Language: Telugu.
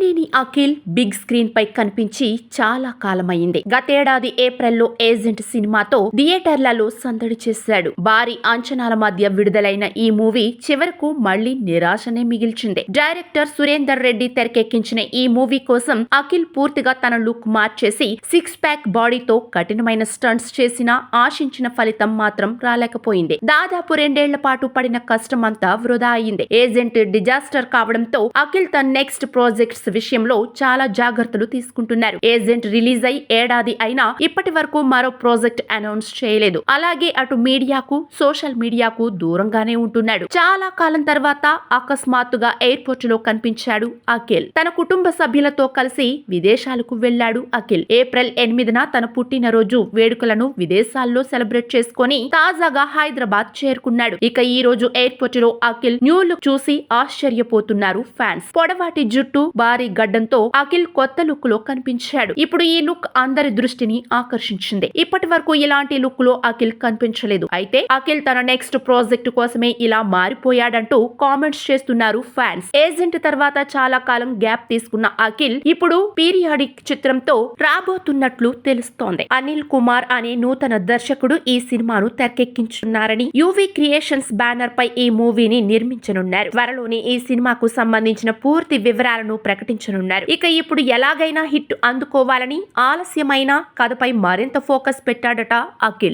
అక్కినేని అఖిల్ బిగ్ స్క్రీన్ పై కనిపించి చాలా కాలమైంది గతేడాది ఏప్రిల్లో ఏజెంట్ సినిమాతో థియేటర్లలో సందడి చేశాడు. భారీ అంచనాల మధ్య విడుదలైన ఈ మూవీ చివరకు మళ్ళీ నిరాశనే మిగిల్చింది. డైరెక్టర్ సురేందర్ రెడ్డి తెరకెక్కించిన ఈ మూవీ కోసం అఖిల్ పూర్తిగా తన లుక్ మార్చేసి సిక్స్ ప్యాక్ బాడీతో కఠినమైన స్టంట్స్ చేసినా ఆశించిన ఫలితం మాత్రం రాలేకపోయింది. దాదాపు రెండేళ్ళ పాటు పడిన కష్టం అంతా వృధా అయింది ఏజెంట్ డిజాస్టర్ కావడంతో అఖిల్ తన నెక్స్ట్ ప్రాజెక్ట్స్ విషయంలో చాలా జాగ్రత్తలు తీసుకుంటున్నారు. ఏజెంట్ రిలీజ్ అయి ఏడాది అయినా ఇప్పటి వరకు మరో ప్రాజెక్ట్ అనౌన్స్ చేయలేదు. అలాగే అటు మీడియాకు సోషల్ మీడియాకు దూరంగానే ఉంటున్నాడు. చాలా కాలం తర్వాత అకస్మాత్తుగా ఎయిర్పోర్ట్లో కనిపించాడు అఖిల్. తన కుటుంబ సభ్యులతో కలిసి విదేశాలకు వెళ్ళాడు అఖిల్. ఏప్రిల్ ఎనిమిదిన తన పుట్టినరోజు వేడుకలను విదేశాల్లో సెలబ్రేట్ చేసుకొని తాజాగా హైదరాబాద్ చేరుకున్నాడు. ఇక ఈ రోజు ఎయిర్పోర్ట్లో అఖిల్ న్యూ లుక్ చూసి ఆశ్చర్యపోతున్నారు ఫ్యాన్స్. పొడవాటి జుట్టు భారీ గడ్డంతో అఖిల్ కొత్త లుక్లో కనిపించాడు. ఇప్పుడు ఈ లుక్ అందరి దృష్టిని ఆకర్షించింది. ఇప్పటి వరకు ఇలాంటి లుక్లో అఖిల్ కనిపించలేదు. అయితే అఖిల్ తన నెక్స్ట్ ప్రాజెక్ట్ కోసమే ఇలా మారిపోయాడంటూ కామెంట్స్ చేస్తున్నారు ఫ్యాన్స్. ఏజెంట్ తర్వాత చాలా కాలం గ్యాప్ తీసుకున్న అఖిల్ ఇప్పుడు పీరియాడిక్ చిత్రంతో రాబోతున్నట్లు తెలుస్తోంది. అనిల్ కుమార్ అనే నూతన దర్శకుడు ఈ సినిమాను తెరకెక్కించున్నారని యువి క్రియేషన్స్ బ్యానర్ పై ఈ మూవీని నిర్మించనున్నారు. త్వరలోనే ఈ సినిమాకు సంబంధించిన పూర్తి వివరాలను ప్రకటించనున్నారు. ఇక ఇప్పుడు ఎలాగైనా హిట్ అందుకోవాలని ఆలస్యమైన కథపై మరింత ఫోకస్ పెట్టాడట అఖిల్.